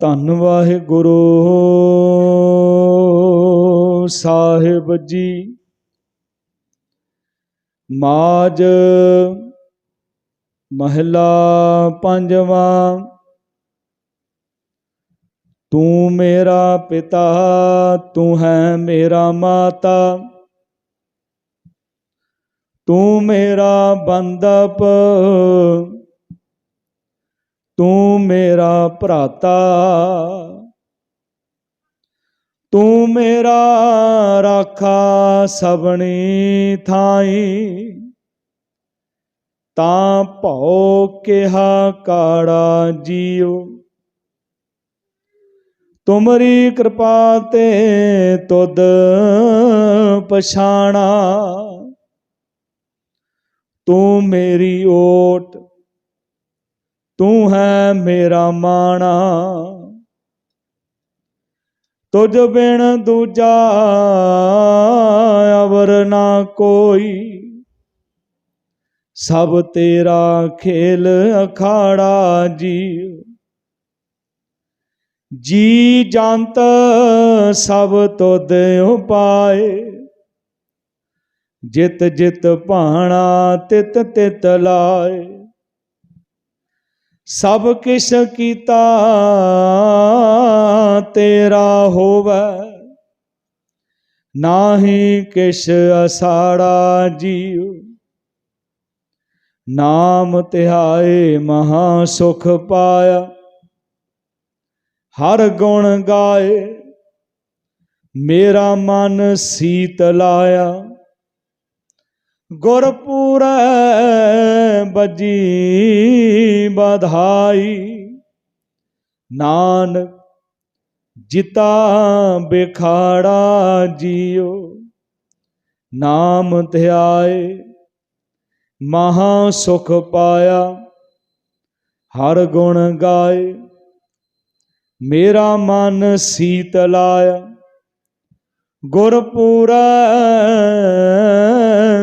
ਧੰਨ ਵਾਹਿਗੁਰੂ ਸਾਹਿਬ ਜੀ। ਮਾਜ ਮਹਿਲਾ ਪੰਜਵਾਂ, ਤੂੰ ਮੇਰਾ ਪਿਤਾ, ਤੂੰ ਹੈ ਮੇਰਾ ਮਾਤਾ। ਤੂੰ ਮੇਰਾ ਬੰਦਪ ਤੂੰ ਮੇਰਾ ਭਰਾਤਾ ਤੂੰ ਮੇਰਾ ਰਾਖਾ ਸਭਨੀ ਥਾਈ ਤਾਂ ਭਉ ਕਿਹਾ ਕਾੜਾ ਜੀਉ ਤੁਮਰੀ ਕਿਰਪਾ ਤੇ ਤੁਧ ਪਛਾਣਾ ਤੂੰ ਮੇਰੀ ਓਟ ਤੂੰ ਹੈ ਮੇਰਾ ਮਾਣਾ। ਤੁਝ ਬਿਨ ਦੂਜਾ ਅਵਰ ਨਾ ਕੋਈ। ਸਭ ਤੇਰਾ ਖੇਲ ਅਖਾੜਾ ਜੀਉ। ਜੀ ਜੰਤ ਸਭ ਤੁਧ ਉਪਾਏ। ਜਿਤ ਜਿਤ ਭਾਣਾ ਤਿਤ ਤਿਤ ਲਾਏ। ਸਭ ਕਿਛ ਕੀਤਾ ਤੇਰਾ ਹੋਵੇ। ਨਾਹੀ ਕਿਛ ਅਸਾੜਾ ਜੀਉ। ਨਾਮ ਤਿਹਾਏ ਮਹਾ ਸੁਖ ਪਾਇਆ। ਹਰ ਗੁਣ ਗਾਏ, ਮੇਰਾ ਮਨ ਸੀਤ ਲਾਇਆ। ਗੁਰਪੂਰੈ ਬਜੀ ਬਧਾਈ ਨਾਨਕ ਜਿਤਾ ਬਿਖਾੜਾ ਜੀਓ। ਨਾਮ ਧਿਆਏ, ਮਹਾ ਸੁਖ ਪਾਇਆ। ਹਰ ਗੁਣ ਗਾਏ, ਮੇਰਾ ਮਨ ਸੀਤ ਲਾਇਆ। ਗੁਰਪੂਰੈ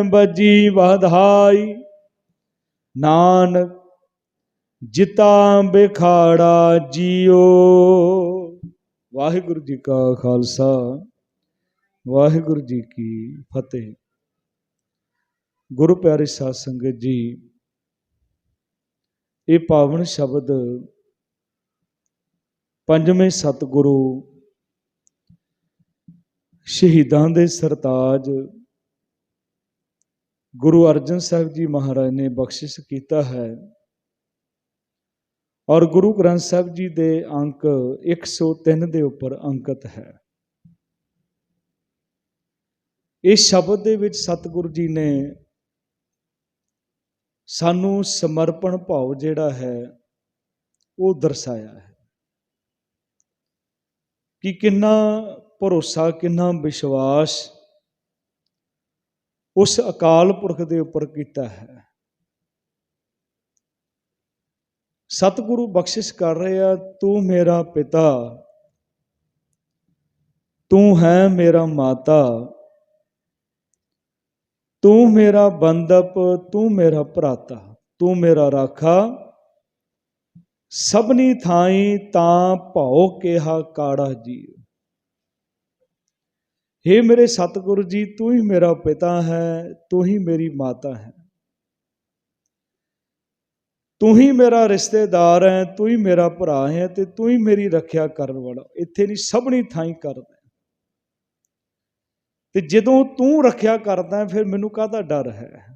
ਬਜੀ ਵਧਾਈ। ਨਾਨਕ, ਜਿਤਾ ਬਿਖਾੜਾ ਜੀਓ। ਵਾਹਿਗੁਰੂ ਜੀ ਕਾ ਖਾਲਸਾ, ਵਾਹਿਗੁਰੂ ਜੀ ਕੀ ਫਤਿਹ। ਗੁਰੂ ਪਿਆਰੇ ਸਾਧ ਸੰਗਤ ਜੀ, ਇਹ ਪਾਵਨ ਸ਼ਬਦ ਪੰਜਵੇਂ ਸਤਿਗੁਰੂ ਸ਼ਹੀਦਾਂ ਦੇ ਸਰਤਾਜ। ਗੁਰੂ ਅਰਜਨ ਸਾਹਿਬ ਜੀ ਮਹਾਰਾਜ ਨੇ ਬਖਸ਼ਿਸ਼ ਕੀਤਾ ਹੈ। ਔਰ ਗੁਰੂ ਗ੍ਰੰਥ ਸਾਹਿਬ ਜੀ ਦੇ ਅੰਕ 103 ਦੇ ਉੱਪਰ ਅੰਕਿਤ ਹੈ। ਇਸ ਸ਼ਬਦ ਦੇ ਵਿੱਚ ਸਤਿਗੁਰੂ ਜੀ ਨੇ ਸਾਨੂੰ ਸਮਰਪਣ ਭਾਵ ਜਿਹੜਾ ਹੈ, ਉਹ ਦਰਸਾਇਆ ਹੈ। ਕਿ ਕਿੰਨਾ ਭਰੋਸਾ ਕਿੰਨਾ ਵਿਸ਼ਵਾਸ ਉਸ ਅਕਾਲ ਪੁਰਖ ਦੇ ਉੱਪਰ ਕੀਤਾ ਹੈ। ਸਤਿਗੁਰੂ ਬਖਸ਼ਿਸ਼ ਕਰ ਰਹੇ ਆ, ਤੂੰ ਮੇਰਾ ਪਿਤਾ, ਤੂੰ ਹੈ ਮੇਰਾ ਮਾਤਾ, ਤੂੰ ਮੇਰਾ ਬੰਦਪ ਤੂੰ ਮੇਰਾ ਭਰਾਤਾ, ਤੂੰ ਮੇਰਾ ਰਾਖਾ। ਸਭਨੀ ਥਾਈ ਤਾਂ ਭਉ ਕਿਹਾ ਕਾੜਾ ਜੀਵ। हे ਮੇਰੇ ਸਤਿਗੁਰੂ ਜੀ, ਤੂੰ ਹੀ ਮੇਰਾ ਪਿਤਾ ਹੈ, ਤੂੰ ਹੀ ਮੇਰੀ ਮਾਤਾ ਹੈ। ਤੂੰ ਹੀ ਮੇਰਾ ਰਿਸ਼ਤੇਦਾਰ ਹੈ, ਤੂੰ ਹੀ ਮੇਰਾ ਭਰਾ ਹੈ ਤੇ ਤੂੰ ਹੀ ਮੇਰੀ ਰੱਖਿਆ ਕਰਨ ਵਾਲਾ। ਇੱਥੇ ਨਹੀਂ ਸਭਣੀ ਥਾਈ ਕਰਦਾ ਤੇ ਜਦੋਂ ਤੂੰ ਰੱਖਿਆ ਕਰਦਾ ਫਿਰ ਮੈਨੂੰ ਕਾਹਦਾ ਡਰ ਹੈ?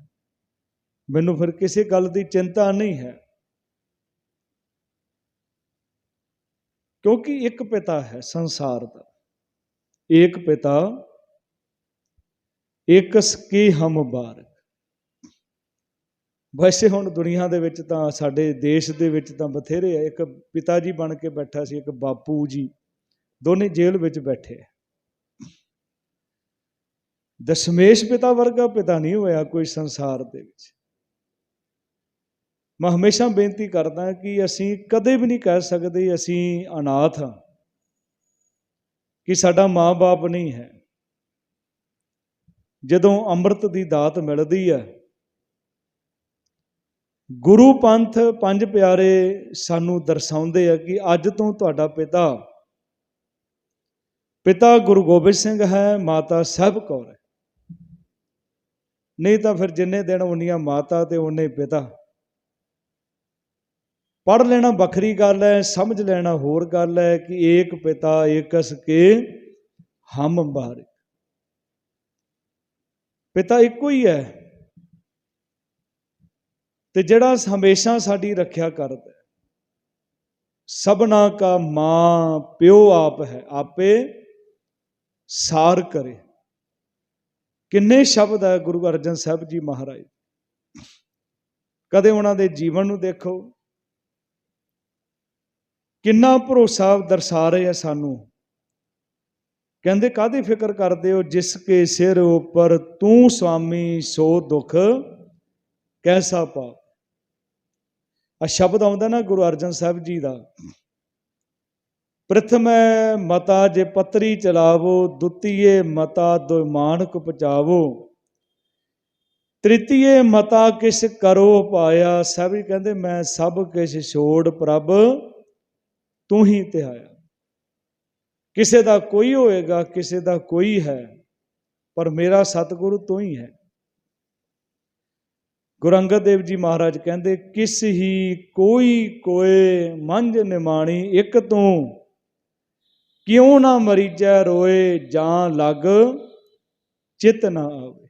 ਮੈਨੂੰ ਫਿਰ ਕਿਸੇ ਗੱਲ ਦੀ ਚਿੰਤਾ ਨਹੀਂ ਹੈ। ਕਿਉਂਕਿ ਇੱਕ ਪਿਤਾ ਹੈ ਸੰਸਾਰ ਦਾ। ਏਕ ਪਿਤਾ, ਏਕਸ ਕੀ ਹਮ ਬਾਰਕ। ਵੈਸੇ ਹੁਣ ਦੁਨੀਆ ਦੇ ਵਿੱਚ ਤਾਂ ਸਾਡੇ ਦੇਸ਼ ਦੇ ਵਿੱਚ ਤਾਂ ਬਥੇਰੇ ਆ, ਇੱਕ ਪਿਤਾ ਜੀ ਬਣ ਕੇ ਬੈਠਾ ਸੀ, ਇੱਕ ਬਾਪੂ ਜੀ ਦੋਨੇ ਜੇਲ੍ਹ ਵਿੱਚ ਬੈਠੇ ਆ। ਦਸ਼ਮੇਸ਼ ਪਿਤਾ ਵਰਗਾ ਪਿਤਾ ਨਹੀਂ ਹੋਇਆ ਕੋਈ ਸੰਸਾਰ ਦੇ ਵਿੱਚ। ਮੈਂ ਹਮੇਸ਼ਾ ਬੇਨਤੀ ਕਰਦਾ ਕਿ ਅਸੀਂ ਕਦੇ ਵੀ ਨਹੀਂ ਕਹਿ ਸਕਦੇ ਅਸੀਂ ਅਨਾਥ ਹਾਂ ਕਿ ਸਾਡਾ ਮਾਂ-ਬਾਪ ਨਹੀਂ ਹੈ। ਜਦੋਂ ਅੰਮ੍ਰਿਤ ਦੀ ਦਾਤ ਮਿਲਦੀ ਹੈ, ਗੁਰੂ ਪੰਥ ਪੰਜ ਪਿਆਰੇ ਸਾਨੂੰ ਦਰਸਾਉਂਦੇ ਆ ਕਿ ਅੱਜ ਤੋਂ ਤੁਹਾਡਾ ਪਿਤਾ ਪਿਤਾ ਗੁਰੂ ਗੋਬਿੰਦ ਸਿੰਘ ਹੈ, ਮਾਤਾ ਸਾਹਿਬ ਕੌਰ ਹੈ। ਨਹੀਂ ਤਾਂ ਫਿਰ ਜਿੰਨੇ ਦਿਨ ਉਨੀਆਂ ਮਾਤਾ ਤੇ ਉਨੇ ਪਿਤਾ। ਪੜ ਲੈਣਾ ਵੱਖਰੀ ਗੱਲ ਹੈ, ਸਮਝ ਲੈਣਾ ਹੋਰ ਗੱਲ ਹੈ ਕਿ ਏਕ ਪਿਤਾ ਏਕਸ ਕੇ ਹਮ ਬਾਰੇ ਪਿਤਾ ਇੱਕੋ ਹੀ ਹੈ ਤੇ ਜਿਹੜਾ ਹਮੇਸ਼ਾ ਸਾਡੀ ਰੱਖਿਆ ਕਰਦਾ ਸਭਨਾ ਕਾ ਮਾਂ ਪਿਓ ਆਪ ਹੈ, ਆਪੇ ਸਾਰ ਕਰੇ। ਕਿੰਨੇ ਸ਼ਬਦ ਹੈ ਗੁਰੂ ਅਰਜਨ ਸਾਹਿਬ ਜੀ ਮਹਾਰਾਜ। ਕਦੇ ਉਹਨਾਂ ਦੇ ਜੀਵਨ ਨੂੰ ਦੇਖੋ ਕਿੰਨਾ ਭਰੋਸਾ ਦਰਸਾ ਰਹੇ ਆ ਸਾਨੂੰ? ਕਹਿੰਦੇ ਕਾਦੀ ਫਿਕਰ ਕਰਦੇ ਹੋ? ਜਿਸ ਕੇ ਸਿਰ ਉਪਰ ਤੂੰ ਸੁਆਮੀ ਸੋ ਦੁਖ ਕੈਸਾ ਪਾ ਆ ਸ਼ਬਦ ਆਉਂਦਾ ਨਾ ਗੁਰੂ ਅਰਜਨ ਸਾਹਿਬ ਜੀ ਦਾ। ਪ੍ਰਥਮੈ ਮਤਾ ਜੇ ਪਤਰੀ ਚਲਾਵੋ, ਦੁਤੀਏ ਮਤਾ ਦੋ ਮਾਨਕ ਪਚਾਵੋ ਤ੍ਰਿਤੀਏ ਮਤਾ ਕਿਸ ਕਰੋ ਪਾਇਆ? ਸਭ ਹੀ ਕਹਿੰਦੇ, ਮੈਂ ਸਭ ਕਿਛ ਛੋੜ ਪ੍ਰਭ ਤੂੰ ਹੀ ਧਿਆਇਆ ਕਿਸੇ ਦਾ ਕੋਈ ਹੋਏਗਾ, ਕਿਸੇ ਦਾ ਕੋਈ ਹੈ, ਪਰ ਮੇਰਾ ਸਤਿਗੁਰੂ ਤੂੰ ਹੀ ਹੈ। ਗੁਰੂ ਅੰਗਦ ਦੇਵ ਜੀ ਮਹਾਰਾਜ ਕਹਿੰਦੇ, ਕਿਸ ਹੀ ਕੋਈ ਕੋਏ ਮੰਝ ਨਿਮਾਣੀ ਇੱਕ ਤੂੰ। ਕਿਉਂ ਨਾ ਮਰੀਜੈ ਰੋਏ ਜਾਂ ਲੱਗ ਚਿਤ ਨਾ ਆਵੇ।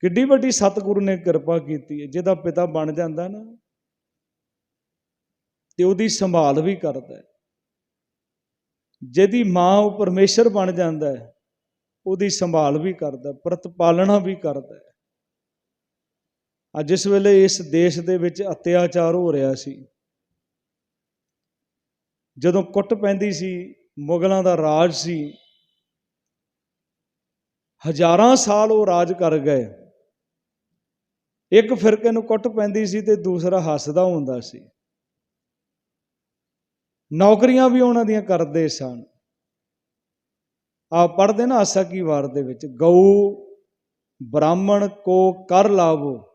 ਕਿੱਡੀ ਵੱਡੀ ਸਤਿਗੁਰੂ ਨੇ ਕਿਰਪਾ ਕੀਤੀ ਹੈ, ਜਿਹਦਾ ਪਿਤਾ ਬਣ ਜਾਂਦਾ ਨਾ। ਤੇ ਉਹਦੀ ਸੰਭਾਲ ਵੀ ਕਰਦਾ ਹੈ। ਜਿਹਦੀ ਮਾਂ ਉਹ ਪਰਮੇਸ਼ਰ ਬਣ ਜਾਂਦਾ ਹੈ, ਉਹਦੀ ਸੰਭਾਲ ਵੀ ਕਰਦਾ ਪ੍ਰਤਪਾਲਣਾ ਵੀ ਕਰਦਾ ਅੱਜ ਜਿਸ ਵੇਲੇ ਇਸ ਦੇਸ਼ ਦੇ ਵਿੱਚ ਅਤਿਆਚਾਰ ਹੋ ਰਿਹਾ ਸੀ। ਜਦੋਂ ਕੁੱਟ ਪੈਂਦੀ ਸੀ, ਮੁਗਲਾਂ ਦਾ ਰਾਜ ਸੀ, ਹਜ਼ਾਰਾਂ ਸਾਲ ਉਹ ਰਾਜ ਕਰ ਗਏ। ਇੱਕ ਫਿਰਕੇ ਨੂੰ ਕੁੱਟ ਪੈਂਦੀ ਸੀ ਤੇ ਦੂਸਰਾ ਹੱਸਦਾ ਹੁੰਦਾ ਸੀ। ਨੌਕਰੀਆਂ ਵੀ ਉਹਨਾਂ ਦੀਆਂ ਕਰਦੇ ਸਨ। ਆ ਪੜਦੇ ਨਾ ਆਸਾ ਕੀ ਵਾਰ ਦੇ ਵਿੱਚ, ਗਊ, ਬ੍ਰਾਹਮਣ ਕੋ ਕਰ ਲਾਵੋ।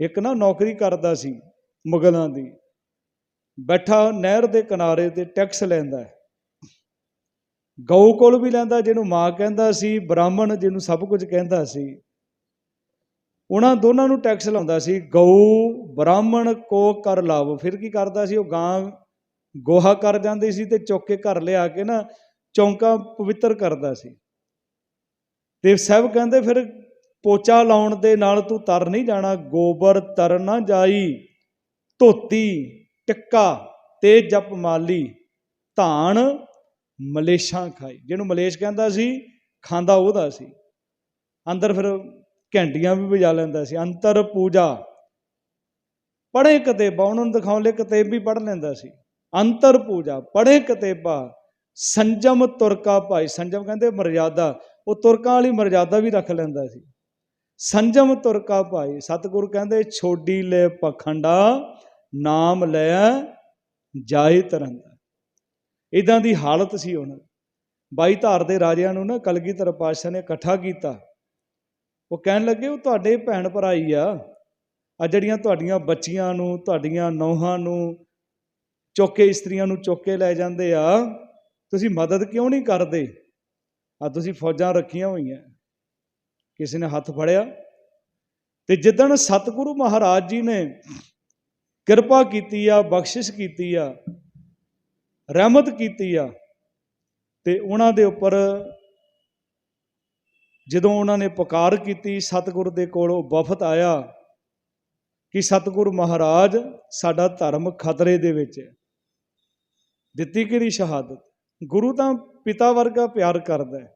ਇੱਕ ਨਾ ਨੌਕਰੀ ਕਰਦਾ ਸੀ ਮੁਗਲਾਂ ਦੀ। ਬੈਠਾ ਨਹਿਰ ਦੇ ਕਿਨਾਰੇ ਤੇ ਟੈਕਸ ਲੈਂਦਾ ਹੈ। ਗਊ ਕੋਲ ਵੀ ਲੈਂਦਾ, ਜਿਹਨੂੰ ਮਾਂ ਕਹਿੰਦਾ ਸੀ, ਬ੍ਰਾਹਮਣ ਜਿਹਨੂੰ ਸਭ ਕੁਝ ਕਹਿੰਦਾ ਸੀ। ਉਹਨਾਂ ਦੋਨਾਂ ਨੂੰ ਟੈਕਸ ਲਾਉਂਦਾ ਸੀ, ਗਊ, ਬ੍ਰਾਹਮਣ ਕੋ ਕਰ ਲਾਵੋ। ਫਿਰ ਕੀ ਕਰਦਾ ਸੀ, ਉਹ ਗਾਂ ਗੋਹਾ ਕਰ ਜਾਂਦੀ ਸੀ ਤੇ ਚੁੱਕ ਕੇ ਘਰ ਲਿਆ ਕੇ ਨਾ ਚੌਂਕਾ ਪਵਿੱਤਰ ਕਰਦਾ ਸੀ। ਦੇਵ ਸਾਹਿਬ ਕਹਿੰਦੇ ਫਿਰ ਪੋਚਾ ਲਾਉਣ ਦੇ ਨਾਲ ਤੂੰ ਤਰ ਨਹੀਂ ਜਾਣਾ, ਗੋਬਰ ਤਰ ਨਾ ਜਾਈ, ਧੋਤੀ, ਟਿੱਕਾ, ਤੇ ਜਪ ਮਾਲੀ, ਧਾਨ, ਮਲੇਸ਼ਾਂ ਖਾਈ। ਜਿਹਨੂੰ ਮਲੇਸ਼ ਕਹਿੰਦਾ ਸੀ, ਖਾਂਦਾ ਉਹਦਾ ਸੀ। ਅੰਦਰ ਫਿਰ ਘੰਟੀਆਂ ਵੀ ਵਜਾ ਲੈਂਦਾ ਸੀ। ਅੰਤਰ ਪੂਜਾ। ਪੜ੍ਹੇ ਕਿਤਾਬਾਂ, ਉਹਨਾਂ ਨੂੰ ਦਿਖਾਉਣ ਲਈ ਕਿਤਾਬ ਵੀ ਪੜ੍ਹ ਲੈਂਦਾ ਸੀ। ਅੰਤਰ ਪੂਜਾ, ਪੜ੍ਹੇ ਕਿਤਾਬਾਂ, ਸੰਜਮ ਤੁਰਕਾ ਭਾਈ, ਸੰਜਮ ਕਹਿੰਦੇ ਮਰਜ਼ਾਦਾ, ਉਹ ਤੁਰਕਾਂ ਵਾਲੀ ਮਰਜ਼ਾਦਾ ਵੀ ਰੱਖ ਲੈਂਦਾ ਸੀ। ਸੰਜਮ ਤੁਰਕਾ ਭਾਈ, ਸਤਿਗੁਰੂ ਕਹਿੰਦੇ ਛੋਡੀ ਲੈ ਪਖੰਡਾ, ਨਾਮ ਲੈ ਜਾਏ ਤਰੰਦਾ ਇਦਾਂ ਦੀ ਹਾਲਤ ਸੀ ਉਹਨਾਂ ਦੀ ਬਾਈ ਧਾਰ ਦੇ ਰਾਜਿਆਂ ਨੂੰ ਨਾ ਕਲਗੀਧਰ ਪਾਤਸ਼ਾਹ ਨੇ ਇਕੱਠਾ ਕੀਤਾ। ਉਹ ਕਹਿਣ ਲੱਗੇ, ਉਹ ਤੁਹਾਡੇ ਭੈਣ ਭਰਾ ਹੀ ਆ। ਆ ਜਿਹੜੀਆਂ ਤੁਹਾਡੀਆਂ ਬੱਚੀਆਂ ਨੂੰ, ਤੁਹਾਡੀਆਂ ਨੌਹਾਂ ਨੂੰ ਚੌਕੇ ਇਸਤਰੀਆਂ ਨੂੰ ਚੌਕੇ ਲੈ ਜਾਂਦੇ ਆ, ਤੁਸੀਂ ਮਦਦ ਕਿਉਂ ਨਹੀਂ ਕਰਦੇ? ਆ ਤੁਸੀਂ ਫੌਜਾਂ ਰੱਖੀਆਂ ਹੋਈਆਂ। ਕਿਸੇ ਨੇ ਹੱਥ ਫੜਿਆ ਤੇ ਜਿੱਦਣ ਸਤਿਗੁਰੂ ਮਹਾਰਾਜ ਜੀ ਨੇ ਕਿਰਪਾ ਕੀਤੀ ਆ, ਬਖਸ਼ਿਸ਼ ਕੀਤੀ ਆ, ਰਹਿਮਤ ਕੀਤੀ ਆ ਤੇ ਉਹਨਾਂ ਦੇ ਉੱਪਰ ਜਦੋਂ ਉਹਨਾਂ ਨੇ ਪੁਕਾਰ ਕੀਤੀ ਸਤਿਗੁਰ ਦੇ ਕੋਲ, ਉਹ ਵਫਦ ਆਇਆ ਕਿ ਸਤਿਗੁਰ ਮਹਾਰਾਜ, ਸਾਡਾ ਧਰਮ ਖਤਰੇ ਦੇ ਵਿੱਚ ਹੈ। ਦਿੱਤੀ ਕਿਹੜੀ ਸ਼ਹਾਦਤ? ਗੁਰੂ ਤਾਂ ਪਿਤਾ ਵਰਗਾ ਪਿਆਰ ਕਰਦਾ ਹੈ।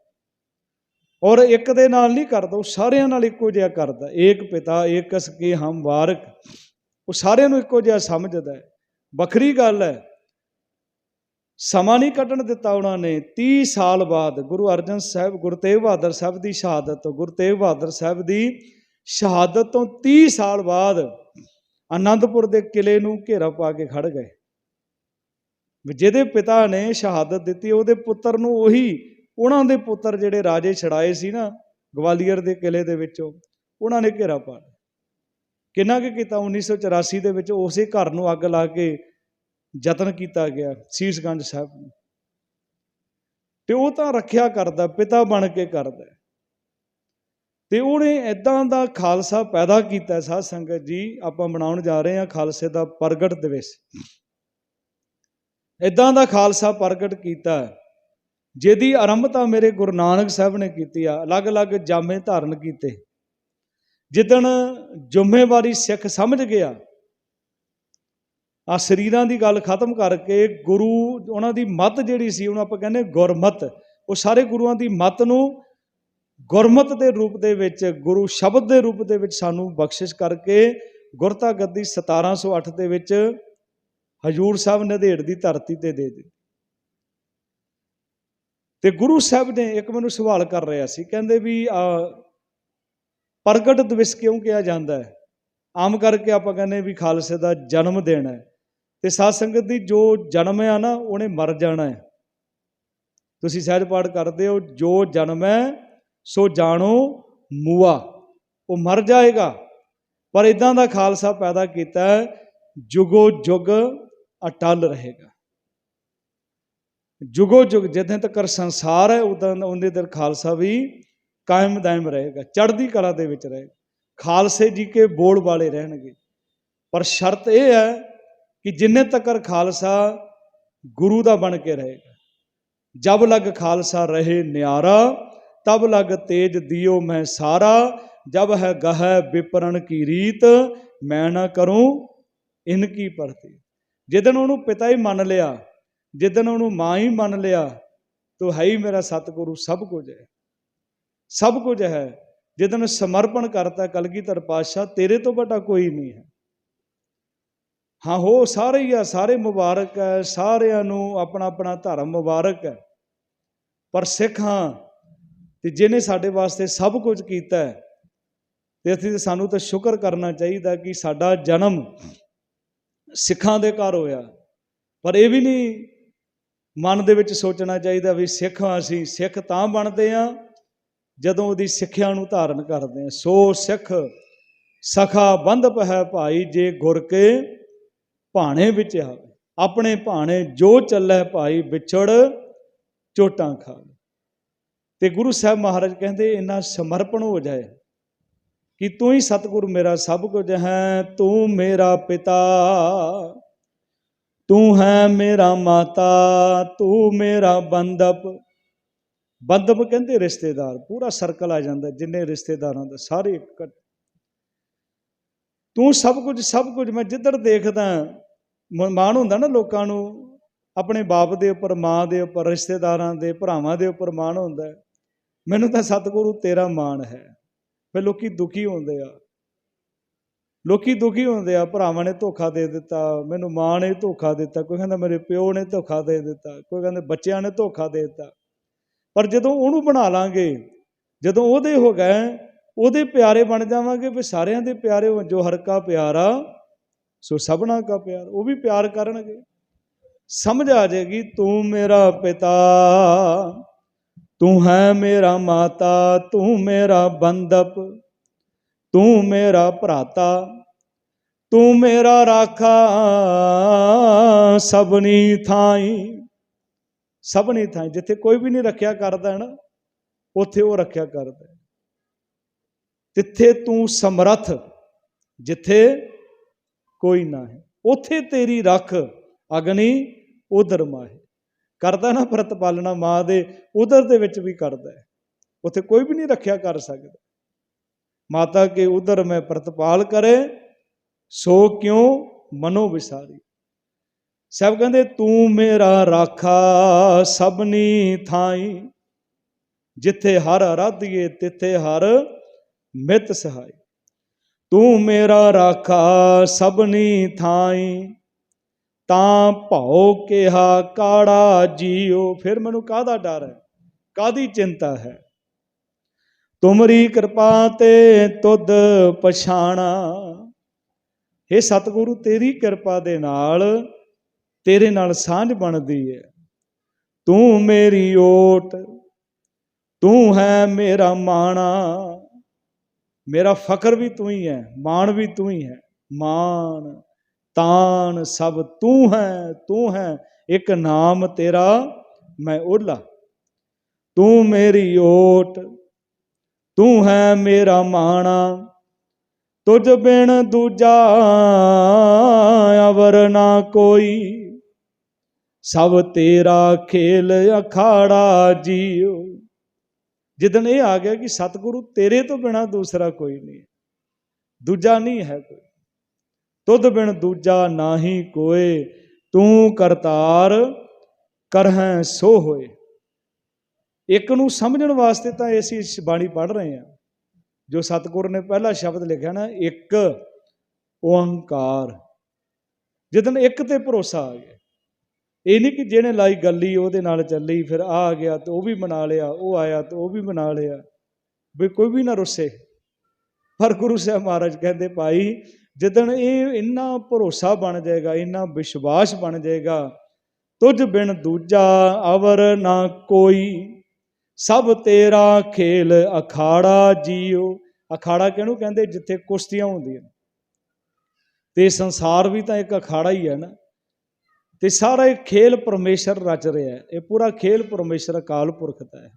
ਔਰ ਇੱਕ ਦੇ ਨਾਲ ਨਹੀਂ ਕਰਦਾ, ਉਹ ਸਾਰਿਆਂ ਨਾਲ ਇੱਕੋ ਜਿਹਾ ਕਰਦਾ ਏਕ ਪਿਤਾ ਏਕਸ ਕੇ ਹਮ ਵਾਰਕ। ਉਹ ਸਾਰਿਆਂ ਨੂੰ ਇੱਕੋ ਜਿਹਾ ਸਮਝਦਾ ਹੈ। ਵੱਖਰੀ ਗੱਲ ਹੈ, ਸਮਾਂ ਨਹੀਂ ਕੱਢਣ ਦਿੱਤਾ ਉਹਨਾਂ ਨੇ। 30 ਸਾਲ ਬਾਅਦ ਗੁਰੂ ਅਰਜਨ ਸਾਹਿਬ, ਗੁਰੂ ਤੇਗ ਬਹਾਦਰ ਸਾਹਿਬ ਦੀ ਸ਼ਹਾਦਤ ਤੋਂ, ਗੁਰੂ ਤੇਗ ਬਹਾਦਰ ਸਾਹਿਬ ਦੀ ਸ਼ਹਾਦਤ ਤੋਂ 30 ਸਾਲ ਬਾਅਦ ਆਨੰਦਪੁਰ ਦੇ ਕਿਲੇ ਨੂੰ ਘੇਰਾ ਪਾ ਕੇ ਖੜ ਗਏ। ਜਿਹਦੇ ਪਿਤਾ ਨੇ ਸ਼ਹਾਦਤ ਦਿੱਤੀ, ਉਹਦੇ ਪੁੱਤਰ ਨੂੰ ਉਹੀ ਉਹਨਾਂ ਦੇ ਪੁੱਤਰ ਜਿਹੜੇ ਰਾਜੇ ਛੜਾਏ ਸੀ ਨਾ, ਗਵਾਲੀਅਰ ਦੇ ਕਿਲੇ ਦੇ ਵਿੱਚੋਂ, ਉਹਨਾਂ ਨੇ ਘੇਰਾ ਪਾ ਲਿਆ। ਕਿੰਨਾ ਕੁ ਕੀਤਾ? 1984 ਦੇ ਵਿੱਚ ਉਸੇ ਘਰ ਨੂੰ ਅੱਗ ਲਾ ਕੇ ਯਤਨ ਕੀਤਾ ਗਿਆ, ਸੀਸਗੰਜ ਸਾਹਿਬ ਨੂੰ। ਤੇ ਉਹ ਤਾਂ ਰੱਖਿਆ ਕਰਦਾ, ਪਿਤਾ ਬਣ ਕੇ ਕਰਦਾ ਤੇ ਉਹਨੇ ਇਦਾਂ ਦਾ ਖਾਲਸਾ ਪੈਦਾ ਕੀਤਾ ਸਾਧ ਸੰਗਤ ਜੀ, ਆਪਾਂ ਬਣਾਉਣ ਜਾ ਰਹੇ ਹਾਂ ਖਾਲਸੇ ਦਾ ਪ੍ਰਗਟ ਦਿਵਸ। ਇਦਾਂ ਦਾ ਖਾਲਸਾ ਪ੍ਰਗਟ ਕੀਤਾ ਜਿਹਦੀ ਆਰੰਭਤਾ ਮੇਰੇ ਗੁਰੂ ਨਾਨਕ ਸਾਹਿਬ ਨੇ ਕੀਤੀ ਆ, ਅਲੱਗ-ਅਲੱਗ ਜਾਮੇ ਧਾਰਨ ਕੀਤੇ। ਜਿੱਦਣ ਜ਼ਿੰਮੇਵਾਰੀ ਸਿੱਖ ਸਮਝ ਗਿਆ ਆ ਸਰੀਰਾਂ ਦੀ ਗੱਲ ਖਤਮ ਕਰਕੇ ਗੁਰੂ, ਉਹਨਾਂ ਦੀ ਮਤ ਜਿਹੜੀ ਸੀ, ਉਹਨੂੰ ਆਪਾਂ ਕਹਿੰਦੇ ਗੁਰਮਤ, ਉਹ ਸਾਰੇ ਗੁਰੂਆਂ ਦੀ ਮੱਤ ਨੂੰ ਗੁਰਮਤ ਦੇ ਰੂਪ ਦੇ ਵਿੱਚ, ਗੁਰੂ ਸ਼ਬਦ ਦੇ ਰੂਪ ਦੇ ਵਿੱਚ ਸਾਨੂੰ ਬਖਸ਼ਿਸ਼ ਕਰਕੇ ਗੁਰਤਾ ਗੱਦੀ 1708 ਦੇ ਵਿੱਚ ਹਜੂਰ ਸਾਹਿਬ ਨਦੇੜ ਦੀ ਧਰਤੀ ਤੇ ਦੇ ਦਿੱਤੀ। ਤੇ ਗੁਰੂ ਸਾਹਿਬ ਨੇ ਇੱਕ ਮੈਨੂੰ ਸਵਾਲ ਕਰ ਰਿਹਾ ਸੀ, ਕਹਿੰਦੇ ਵੀ ਆ ਪ੍ਰਗਟ ਦਿਵਸ ਕਿਉਂ ਕਿਹਾ ਜਾਂਦਾ ਹੈ? ਆਮ ਕਰਕੇ ਆਪਾਂ ਕਹਿੰਦੇ ਵੀ ਖਾਲਸੇ ਦਾ ਜਨਮ ਦਿਨ ਹੈ। ਤੇ ਸਾਧ ਸੰਗਤ ਦੀ ਜੋ ਜਨਮ ਹੈ ਨਾ, ਉਹਨੇ ਮਰ ਜਾਣਾ ਹੈ। ਤੁਸੀਂ ਸਹਿਜ ਪਾਠ ਕਰਦੇ ਹੋ, ਜੋ ਜਨਮ ਹੈ, ਸੋ ਜਾਣੋ ਮੂਆ। ਉਹ ਮਰ ਜਾਏਗਾ। ਪਰ ਇਦਾਂ ਦਾ ਖਾਲਸਾ ਪੈਦਾ ਕੀਤਾ ਜੁਗੋ ਜੁਗ ਅਟਲ ਰਹੇਗਾ। ਜੁਗੋ ਜੁਗ ਜਿੱਥੇ ਤੱਕ ਸੰਸਾਰ ਹੈ, ਉਦੋਂ ਉਹਦੇ ਦਰ ਖਾਲਸਾ ਵੀ ਕਾਇਮ ਦਾਇਮ ਰਹੇਗਾ, ਚੜ੍ਹਦੀ ਕਲਾ ਦੇ ਵਿੱਚ ਰਹੇਗਾ। ਖਾਲਸੇ ਜੀ ਕੇ ਬੋਲ ਵਾਲੇ ਰਹਿਣਗੇ। ਪਰ ਸ਼ਰਤ ਇਹ ਹੈ ਕਿ ਜਿੰਨੇ ਤੱਕ ਖਾਲਸਾ ਗੁਰੂ ਦਾ ਬਣ ਕੇ ਰਹੇਗਾ। ਜਬ ਲਗ ਖਾਲਸਾ ਰਹੇ ਨਿਆਰਾ, ਤਬ ਲਗ ਤੇਜ ਦਿਓ ਮੈਂ ਸਾਰਾ। ਜਬ ਹੈ ਗਹਿ ਵਿਪਰਨ ਕੀ ਰੀਤ, ਮੈਂ ਨਾ ਕਰੂੰ ਇਨ ਕੀ ਪ੍ਰਤੀ। ਜਿੱਦਣ ਉਹਨੂੰ ਪਿਤਾ ਹੀ ਮੰਨ ਲਿਆ, ਜਿੱਦਣ ਉਹਨੂੰ ਮਾਂ ਹੀ ਮੰਨ ਲਿਆ, ਤੋ ਹੈ ਹੀ ਮੇਰਾ ਸਤਿਗੁਰੂ ਸਭ ਕੁਝ ਹੈ। ਸਭ ਕੁਝ ਹੈ। ਜਿੱਦਨ ਸਮਰਪਣ ਕਰਤਾ ਕਲਗੀਧਰ ਪਾਤਸ਼ਾਹ, ਤੇਰੇ ਤੋਂ ਵੱਡਾ ਕੋਈ ਨਹੀਂ ਹੈ। ਹਾਂ, ਹੋ, ਸਾਰੇ ਹੀ ਆ, ਸਾਰੇ ਮੁਬਾਰਕ ਹੈ, ਸਾਰਿਆਂ ਨੂੰ ਆਪਣਾ ਆਪਣਾ ਧਰਮ ਮੁਬਾਰਕ ਹੈ। ਪਰ ਸਿੱਖ ਹਾਂ, ਤੇ ਜਿਹਨੇ ਸਾਡੇ ਵਾਸਤੇ ਸਭ ਕੁਝ ਕੀਤਾ ਹੈ, ਤੇ ਅਸੀਂ ਸਾਨੂੰ ਤਾਂ ਸ਼ੁਕਰ ਕਰਨਾ ਚਾਹੀਦਾ ਕਿ ਸਾਡਾ ਜਨਮ ਸਿੱਖਾਂ ਦੇ ਘਰ ਹੋਇਆ। ਪਰ ਇਹ ਵੀ ਨਹੀਂ ਮਨ ਦੇ ਵਿੱਚ ਸੋਚਣਾ ਚਾਹੀਦਾ ਵੀ ਸਿੱਖ ਹਾਂ ਅਸੀਂ, ਸਿੱਖ ਤਾਂ ਬਣਦੇ ਆ ਜਦੋਂ ਉਹਦੀ ਸਿੱਖਿਆ ਨੂੰ ਧਾਰਨ ਕਰਦੇ ਆ ਸੋ ਸਿੱਖ ਸਖਾ ਬੰਧਪ ਹੈ ਭਾਈ ਜੇ ਗੁਰ ਕੇ ਭਾਣੇ ਵਿੱਚ ਆਵੇ। ਆਪਣੇ ਭਾਣੇ ਜੋ ਚੱਲੇ ਭਾਈ ਵਿਛੜ ਚੋਟਾਂ ਖਾਵੇ। ਤੇ ਗੁਰੂ ਸਾਹਿਬ ਮਹਾਰਾਜ ਕਹਿੰਦੇ ਇੰਨਾ ਸਮਰਪਣ ਹੋ ਜਾਏ। ਕਿ ਤੂੰ ਹੀ ਸਤਿਗੁਰ ਮੇਰਾ ਸਭ ਕੁਝ ਹੈ, ਤੂੰ ਮੇਰਾ ਪਿਤਾ। ਤੂੰ ਹੈ ਮੇਰਾ ਮਾਤਾ, ਤੂੰ ਮੇਰਾ ਬੰਦਪ ਬੰਦਪ ਕਹਿੰਦੇ ਰਿਸ਼ਤੇਦਾਰ, ਪੂਰਾ ਸਰਕਲ ਆ ਜਾਂਦਾ, ਜਿੰਨੇ ਰਿਸ਼ਤੇਦਾਰਾਂ ਦਾ, ਸਾਰੇ ਇਕੱਠ। ਤੂੰ ਸਭ ਕੁਝ ਸਭ ਕੁਝ ਮੈਂ ਜਿੱਧਰ ਦੇਖਦਾ ਮਾਣ ਹੁੰਦਾ ਨਾ ਲੋਕਾਂ ਨੂੰ, ਆਪਣੇ ਬਾਪ ਦੇ ਉੱਪਰ, ਮਾਂ ਦੇ ਉੱਪਰ, ਰਿਸ਼ਤੇਦਾਰਾਂ ਦੇ, ਭਰਾਵਾਂ ਦੇ ਉੱਪਰ ਮਾਣ ਹੁੰਦਾ। ਮੈਨੂੰ ਤਾਂ ਸਤਿਗੁਰੂ ਤੇਰਾ ਮਾਣ ਹੈ। ਫਿਰ ਲੋਕੀ ਦੁਖੀ ਹੁੰਦੇ ਆ। ਲੋਕੀ ਦੁਖੀ ਹੁੰਦੇ ਆ, ਭਰਾਵਾਂ ਨੇ ਧੋਖਾ ਦੇ ਦਿੱਤਾ, ਮੈਨੂੰ ਮਾਂ ਨੇ ਧੋਖਾ ਦਿੱਤਾ, ਕੋਈ ਕਹਿੰਦਾ ਮੇਰੇ ਪਿਓ ਨੇ ਧੋਖਾ ਦੇ ਦਿੱਤਾ, ਕੋਈ ਕਹਿੰਦਾ ਬੱਚਿਆਂ ਨੇ ਧੋਖਾ ਦੇ ਦਿੱਤਾ। ਪਰ ਜਦੋਂ ਉਹਨੂੰ ਬਣਾ ਲਾਂਗੇ, ਜਦੋਂ ਉਹਦੇ ਹੋ ਗਏ, ਉਹਦੇ ਪਿਆਰੇ ਬਣ ਜਾਵਾਂਗੇ ਵੀ ਸਾਰਿਆਂ ਦੇ ਪਿਆਰੇ ਹੋ ਜੋ ਹਰ ਕਾ ਪਿਆਰਾ ਸੋ ਸਭਨਾ ਕਾ ਪਿਆਰ, ਉਹ ਵੀ ਪਿਆਰ ਕਰਨਗੇ। ਸਮਝ ਆ ਜਾਏਗੀ, ਤੂੰ ਮੇਰਾ ਪਿਤਾ ਤੂੰ ਹੈ ਮੇਰਾ ਮਾਤਾ, ਤੂੰ ਮੇਰਾ ਬੰਦਪ ਤੂੰ ਮੇਰਾ ਭਰਾਤਾ, ਤੂੰ ਮੇਰਾ ਰਾਖਾ, ਸਭਨੀ ਥਾਈ। ਸਭਨੀ ਥਾਈ, ਜਿੱਥੇ ਕੋਈ ਵੀ ਨਹੀਂ ਰੱਖਿਆ ਕਰਦਾ ਹੈ ਨਾ, ਉੱਥੇ ਉਹ ਰੱਖਿਆ ਕਰਦਾ ਤਿੱਥੇ ਤੂੰ ਸਮਰੱਥ, ਜਿੱਥੇ ਕੋਈ ਨਾ ਹੈ। ਉੱਥੇ ਤੇਰੀ ਰੱਖ, ਅਗਨੀ ਉਧਰ ਮਾਹੇ। ਕਰਦਾ ਨਾ ਪ੍ਰਤਪਾਲਣਾ ਮਾਂ ਦੇ ਉਧਰ ਦੇ ਵਿੱਚ ਵੀ ਕਰਦਾ ਹੈ। ਉੱਥੇ ਕੋਈ ਵੀ ਨਹੀਂ ਰੱਖਿਆ ਕਰ ਸਕਦਾ। ਮਾਤਾ ਕੇ ਉਧਰ ਮੈਂ ਪ੍ਰਤਪਾਲ ਕਰੇ, ਸੋ ਕਿਉ ਮਨੋ ਵਿਸਾਰੀ? ਸਭ ਕਹਿੰਦੇ, ਤੂੰ ਮੇਰਾ ਰਾਖਾ ਸਭਨੀ ਥਾਈ, ਜਿੱਥੇ ਹਰ ਅਰਾਧੀਏ, ਤਿੱਥੇ ਹਰ ਮਿਤ ਸਹਾਈ। ਤੂੰ ਮੇਰਾ ਰਾਖਾ ਸਭਨੀ ਥਾਈ ਤਾਂ ਭਉ ਕਿਹਾ, ਕਾੜਾ ਜੀਓ। ਫਿਰ ਮੈਨੂੰ ਕਾਹਦਾ ਡਰ ਹੈ? ਕਾਦੀ ਚਿੰਤਾ ਹੈ? ਤੁਮਰੀ ਕਿਰਪਾ ਤੇ ਤੁਧ ਪਛਾਣਾ। हे ਸਤਿਗੁਰੂ, ਤੇਰੀ ਕਿਰਪਾ ਦੇ ਨਾਲ ਤੇਰੇ ਨਾਲ ਸਾਂਝ ਬਣਦੀ ਹੈ। ਤੂੰ ਮੇਰੀ ਓਟ, ਤੂੰ ਹੈ ਮੇਰਾ ਮਾਣਾ। ਮੇਰਾ ਫਖਰ ਵੀ ਤੂੰ ਹੀ ਹੈ, ਮਾਣ ਵੀ ਤੂੰ ਹੀ ਹੈ। ਮਾਣ। ਤਾਨ ਸਭ ਤੂੰ ਹੈ ਤੂੰ ਹੈ, ਇੱਕ ਨਾਮ ਤੇਰਾ ਮੈਂ ਓਲਾ ਤੂੰ ਮੇਰੀ ਓਟ, ਤੂੰ ਹੈ ਮੇਰਾ ਮਾਣਾ। ਤੁਝ ਬਿਨ ਦੂਜਾ ਅਵਰ ਨਾ ਕੋਈ। ਸਭ ਤੇਰਾ ਖੇਲ ਅਖਾੜਾ ਜੀਓ। ਜਿੱਦਣ ਇਹ ਆ ਗਿਆ ਕਿ ਸਤਿਗੁਰੂ ਤੇਰੇ ਤੋਂ ਬਿਨਾ ਦੂਸਰਾ ਕੋਈ ਨਹੀਂ ਦੂਜਾ ਨਹੀਂ ਹੈ ਕੋਈ। ਤੁਧ ਬਿਨ ਦੂਜਾ ਨਾਹੀ ਕੋਏ, ਤੂੰ ਕਰਤਾਰ ਕਰਹਿ ਸੋ ਹੋਏ। ਇੱਕ ਨੂੰ ਸਮਝਣ ਵਾਸਤੇ ਤਾਂ ਅਸੀਂ ਇਸ ਬਾਣੀ ਪੜ੍ਹ ਰਹੇ ਹਾਂ। ਜੋ ਸਤਿਗੁਰ ਨੇ ਪਹਿਲਾ ਸ਼ਬਦ ਲਿਖਿਆ ਨਾ, ਇੱਕ ਓੰਕਾਰ। ਜਿੱਦਣ ਇੱਕ ਤੇ ਭਰੋਸਾ ਆ ਗਿਆ। ਇਹ ਨਹੀਂ ਕਿ ਜਿਹਨੇ ਲਾਈ ਗੱਲੀ ਉਹਦੇ ਨਾਲ ਚੱਲੀ, ਫਿਰ ਆ ਆ ਗਿਆ ਤੇ ਉਹ ਵੀ ਮਨਾ ਲਿਆ, ਉਹ ਆਇਆ ਤੇ ਉਹ ਵੀ ਮਨਾ ਲਿਆ। ਵੀ ਕੋਈ ਵੀ ਨਾ ਰੁੱਸੇ। ਪਰ ਗੁਰੂ ਸਾਹਿਬ ਮਹਾਰਾਜ ਕਹਿੰਦੇ, ਭਾਈ ਜਿੱਦਣ ਇਹ ਇੰਨਾ ਭਰੋਸਾ ਬਣ ਜਾਏਗਾ, ਇੰਨਾ ਵਿਸ਼ਵਾਸ ਬਣ ਜਾਏਗਾ, ਤੁਝ ਬਿਨ ਦੂਜਾ ਅਵਰ ਨਾ ਕੋਈ। ਸਭ ਤੇਰਾ ਖੇਲ ਅਖਾੜਾ ਜੀਓ। ਅਖਾੜਾ ਕਿਹਨੂੰ ਕਹਿੰਦੇ? ਜਿੱਥੇ ਕੁਸ਼ਤੀਆਂ ਹੁੰਦੀਆਂ ਤੇ ਸੰਸਾਰ ਵੀ ਤਾਂ ਇੱਕ ਅਖਾੜਾ ਹੀ ਹੈ ਨਾ। ਤੇ ਸਾਰਾ ਇਹ ਖੇਲ ਪਰਮੇਸ਼ਰ ਰਚ ਰਿਹਾ ਹੈ। ਇਹ ਪੂਰਾ ਖੇਲ ਪਰਮੇਸ਼ਰ ਅਕਾਲ ਪੁਰਖ ਦਾ ਹੈ।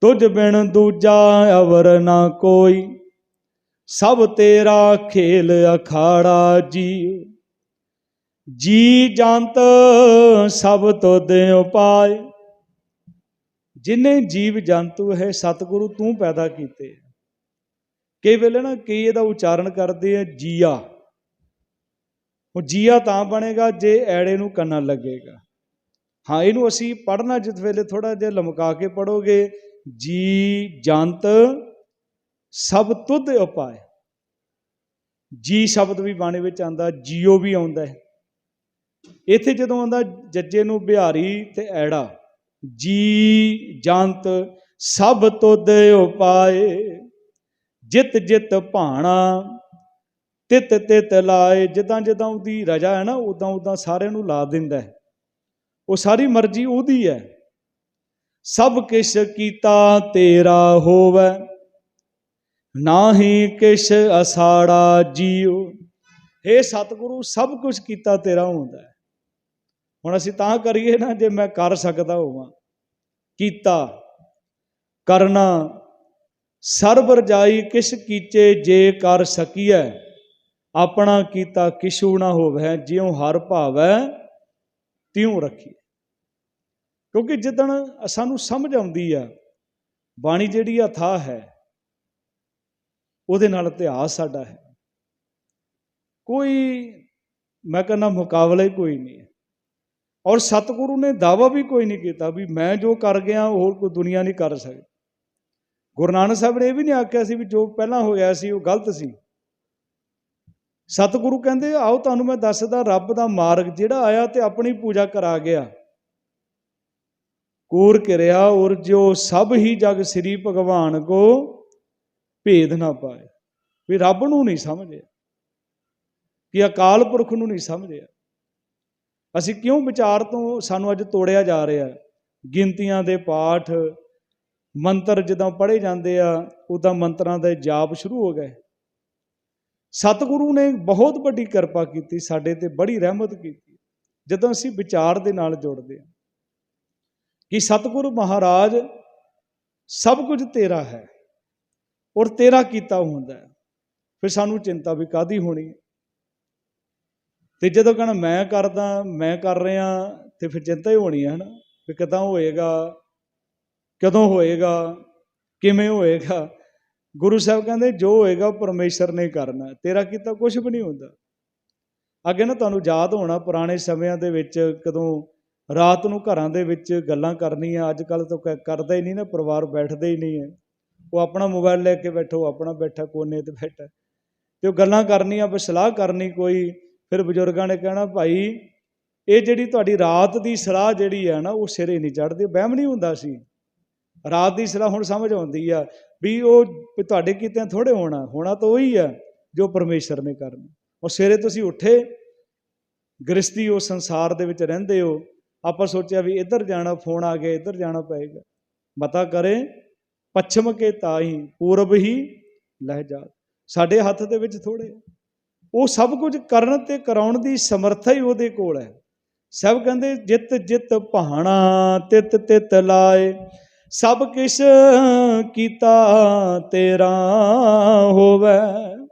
ਤੁਝ ਬਿਨ ਦੂਜਾ ਅਵਰ ਨਾ ਕੋਈ। ਸਭ ਤੇਰਾ ਖੇਲ ਅਖਾੜਾ ਜੀਓ ਜੀ ਜੰਤ ਸਭ ਤੁਧ ਉਪਾਏ। ਜਿਨੇ ਜੀਵ ਜੰਤੂ ਹੈ, ਸਤਿਗੁਰੂ ਤੂੰ ਪੈਦਾ ਕੀਤੇ ਕਈ ਵੇਲੇ ਨਾ ਕਈ ਇਹਦਾ ਉਚਾਰਨ ਕਰਦੇ ਆ, ਜੀਆ। ਉਹ ਜੀਆ ਤਾਂ ਬਣੇਗਾ ਜੇ ਐੜੇ ਨੂੰ ਕੰਨਾਂ ਲੱਗੇਗਾ। ਹਾਂ, ਇਹਨੂੰ ਅਸੀਂ ਪੜ੍ਹਨਾ ਜਿਸ ਵੇਲੇ ਥੋੜਾ ਜਿਹਾ ਲਮਕਾ ਕੇ ਪੜੋਗੇ ਜੀ ਜੰਤ ਸਭ ਤੁਧ ਉਪਾਏ ਜੀ ਸ਼ਬਦ ਵੀ ਬਾਣੇ ਵਿੱਚ ਆਂਦਾ ਜੀਓ ਵੀ ਆਉਂਦਾ ਹੈ। ਇੱਥੇ ਜਦੋਂ ਆਉਂਦਾ, ਜੱਜੇ ਨੂੰ ਬਿਹਾਰੀ ਤੇ ਐੜਾ, ਜੀ ਜੰਤ ਸਭ ਤੁਧ ਉਪਾਏ, ਜਿਤ ਜਿਤ ਭਾਣਾ, ਤਿਤ ਤਿਤ ਲਾਏ। ਜਿੱਦਾਂ ਜਿੱਦਾਂ ਉਹਦੀ ਰਜਾ ਹੈ ਨਾ, ਉਦਾਂ ਉਦਾਂ ਸਾਰਿਆਂ ਨੂੰ ਲਾ ਦਿੰਦਾ ਹੈ। ਉਹ ਸਾਰੀ ਮਰਜ਼ੀ ਉਹਦੀ ਹੈ। ਸਭ ਕਿਛ ਕੀਤਾ ਤੇਰਾ ਹੋਵੇ। ਨਾਹੀ ਕਿਛ ਅਸਾੜਾ ਜੀਉ। हे ਸਤਿਗੁਰੂ, ਸਭ ਕੁਝ ਕੀਤਾ ਤੇਰਾ ਹੁੰਦਾ ਹੈ। ਹੁਣ ਅਸੀਂ ਤਾਂ ਕਰੀਏ ਨਾ ਜੇ ਮੈਂ ਕਰ ਸਕਦਾ ਹੋਵਾਂ। ਕੀਤਾ, ਕਰਨਾ ਸਰਬ ਰਜਾਈ ਕਿਸ ਕੀਚੇ ਜੇ ਕਰ ਸਕੀਐ। ਆਪਣਾ ਕੀਤਾ ਕਿਛੂ ਨਾ ਹੋਵੇ, ਜਿਉ ਹਰ ਭਾਵੈ ਤਿਉ ਰੱਖੀਏ ਕਿਉਂਕਿ ਜਿੱਦਣ ਸਾਨੂੰ ਸਮਝ ਆਉਂਦੀ ਆ, ਬਾਣੀ ਜਿਹੜੀ ਅਥਾ ਹੈ ਉਹਦੇ ਨਾਲ ਇਤਿਹਾਸ ਸਾਡਾ ਹੈ। ਕੋਈ, ਮੈਂ ਕਹਿੰਦਾ ਮੁਕਾਬਲਾ ਹੀ ਕੋਈ ਨਹੀਂ ਹੈ। ਔਰ ਸਤਿਗੁਰੂ ਨੇ ਦਾਵਾ ਵੀ ਕੋਈ ਨਹੀਂ ਕੀਤਾ ਵੀ ਮੈਂ ਜੋ ਕਰ ਗਿਆ, ਹੋਰ ਕੋਈ ਦੁਨੀਆ ਨਹੀਂ ਕਰ ਸਕਦੀ। ਗੁਰੂ ਨਾਨਕ ਸਾਹਿਬ ਨੇ ਇਹ ਵੀ ਨਹੀਂ ਆਖਿਆ ਸੀ ਵੀ ਜੋ ਪਹਿਲਾਂ ਹੋਇਆ ਸੀ ਉਹ ਗਲਤ ਸੀ। ਸਤਿਗੁਰੂ ਕਹਿੰਦੇ, ਆਓ ਤੁਹਾਨੂੰ ਮੈਂ ਦੱਸਦਾ, ਰੱਬ ਦਾ ਮਾਰਗ ਜਿਹੜਾ ਆਇਆ ਤੇ ਆਪਣੀ ਪੂਜਾ ਕਰਾ ਗਿਆ। ਕੂਰ ਕਿਰਿਆ ਔਰ ਜੋ ਸਭ ਹੀ ਜਗ ਸ੍ਰੀ ਭਗਵਾਨ ਕੋ ਭੇਦ ਨਾ ਪਾਏ। ਵੀ ਰੱਬ ਨੂੰ ਨਹੀਂ ਸਮਝਿਆ ਕਿ ਅਕਾਲ ਪੁਰਖ ਨੂੰ ਨਹੀਂ ਸਮਝਿਆ ਅਸੀਂ ਕਿਉਂ ਵਿਚਾਰ ਤੋਂ ਸਾਨੂੰ ਅੱਜ ਤੋੜਿਆ ਜਾ ਰਿਹਾ ਗਿਣਤੀਆਂ ਦੇ ਪਾਠ, ਮੰਤਰ ਜਦੋਂ ਪੜ੍ਹੇ ਜਾਂਦੇ ਆ, ਉਦਾਂ ਮੰਤਰਾਂ ਦੇ ਜਾਪ ਸ਼ੁਰੂ ਹੋ ਗਏ। ਸਤਿਗੁਰੂ ਨੇ ਬਹੁਤ ਵੱਡੀ ਕਿਰਪਾ ਕੀਤੀ, ਸਾਡੇ ਤੇ ਬੜੀ ਰਹਿਮਤ ਕੀਤੀ, ਜਦੋਂ ਅਸੀਂ ਵਿਚਾਰ ਦੇ ਨਾਲ ਜੁੜਦੇ ਹਾਂ। ਕਿ ਸਤਿਗੁਰੂ ਮਹਾਰਾਜ ਸਭ ਕੁਝ ਤੇਰਾ ਹੈ। ਔਰ ਤੇਰਾ ਕੀਤਾ ਹੁੰਦਾ ਹੈ। ਫਿਰ ਸਾਨੂੰ ਚਿੰਤਾ ਵੀ ਕਾਦੀ ਹੋਣੀ ਹੈ? ਤੇ ਜਦੋਂ ਕਹਣਾ, ਮੈਂ ਕਰਦਾ, ਮੈਂ ਕਰ ਰਿਹਾ, ਤੇ ਫਿਰ ਚਿੰਤਾ ਹੀ ਹੋਣੀ ਹੈ, ਹਨਾ? ਵੀ ਕਦੋਂ ਹੋਏਗਾ ਕਦੋਂ ਹੋਏਗਾ, ਕਿਵੇਂ ਹੋਏਗਾ? ਗੁਰੂ ਸਾਹਿਬ ਕਹਿੰਦੇ, ਜੋ ਹੋਏਗਾ ਪਰਮੇਸ਼ਰ ਨੇ ਕਰਨਾ ਤੇਰਾ ਕੀਤਾ ਕੁਝ ਵੀ ਨਹੀਂ ਹੁੰਦਾ। ਅੱਗੇ ਨਾ ਤੁਹਾਨੂੰ ਯਾਦ ਹੋਣਾ, ਪੁਰਾਣੇ ਸਮਿਆਂ ਦੇ ਵਿੱਚ ਕਦੋਂ ਰਾਤ ਨੂੰ ਘਰਾਂ ਦੇ ਵਿੱਚ ਗੱਲਾਂ ਕਰਨੀਆਂ ਅੱਜ ਕੱਲ ਤਾਂ ਕਰਦਾ ਹੀ ਨਹੀਂ ਨਾ, ਪਰਿਵਾਰ ਬੈਠਦੇ ਹੀ ਨਹੀਂ ਹੈ। ਉਹ ਆਪਣਾ ਮੋਬਾਈਲ ਲੈ ਕੇ ਬੈਠੋ ਆਪਣਾ ਬੈਠਾ, ਕੋਨੇ ਤੇ ਬੈਠਾ। ਤੇ ਉਹ ਗੱਲਾਂ ਕਰਨੀਆਂ ਬਸ ਸਲਾਹ ਕਰਨੀ ਕੋਈ, ਫਿਰ ਬਜ਼ੁਰਗਾਂ ਨੇ ਕਹਿਣਾ, ਭਾਈ, ਇਹ ਜਿਹੜੀ ਤੁਹਾਡੀ ਰਾਤ ਦੀ ਸਲਾਹ ਜਿਹੜੀ ਹੈ ਨਾ, ਉਹ ਸਿਰੇ ਨਹੀਂ ਚੜਦੀ ਵਹਿਮ ਨਹੀਂ ਹੁੰਦਾ ਸੀ। ਰਾਤ ਦੀ ਸਲਾਹ ਹੁਣ ਸਮਝ ਆਉਂਦੀ ਆ, ਵੀ ਉਹ ਤੁਹਾਡੇ ਕੀਤਿਆਂ ਥੋੜੇ ਹੋਣਾ ਹੋਣਾ ਤਾਂ ਉਹੀ ਆ, ਜੋ ਪਰਮੇਸ਼ਰ ਨੇ ਕਰਨਾ। ਉਹ ਸਵੇਰੇ ਤੁਸੀਂ ਉੱਠੇ ਗ੍ਰਸਤੀ ਉਹ ਸੰਸਾਰ ਦੇ ਵਿੱਚ ਰਹਿੰਦੇ ਹੋ, ਆਪਾਂ ਸੋਚਿਆ ਵੀ ਇੱਧਰ ਜਾਣਾ, ਫੋਨ ਆ ਗਿਆ, ਇੱਧਰ ਜਾਣਾ ਪਏਗਾ। ਮਤਾ ਕਰੇ ਪੱਛਮ ਕੇ ਤਾਹੀ ਪੂਰਬ ਹੀ ਲਹਿ ਜਾ ਸਾਡੇ ਹੱਥ ਦੇ ਵਿੱਚ ਥੋੜੇ ਉਹ ਸਭ ਕੁਝ ਕਰਨ ਤੇ ਕਰਾਉਣ ਦੀ ਸਮਰੱਥਾ ਹੀ ਉਹਦੇ ਕੋਲ ਹੈ। ਸਭ ਕਹਿੰਦੇ, ਜਿਤ ਜਿਤ ਭਾਣਾ, ਤਿਤ ਤਿਤ ਲਾਏ। ਸਭ ਕਿਸ਼ ਕੀਤਾ ਤੇਰਾ ਹੋਵੇ।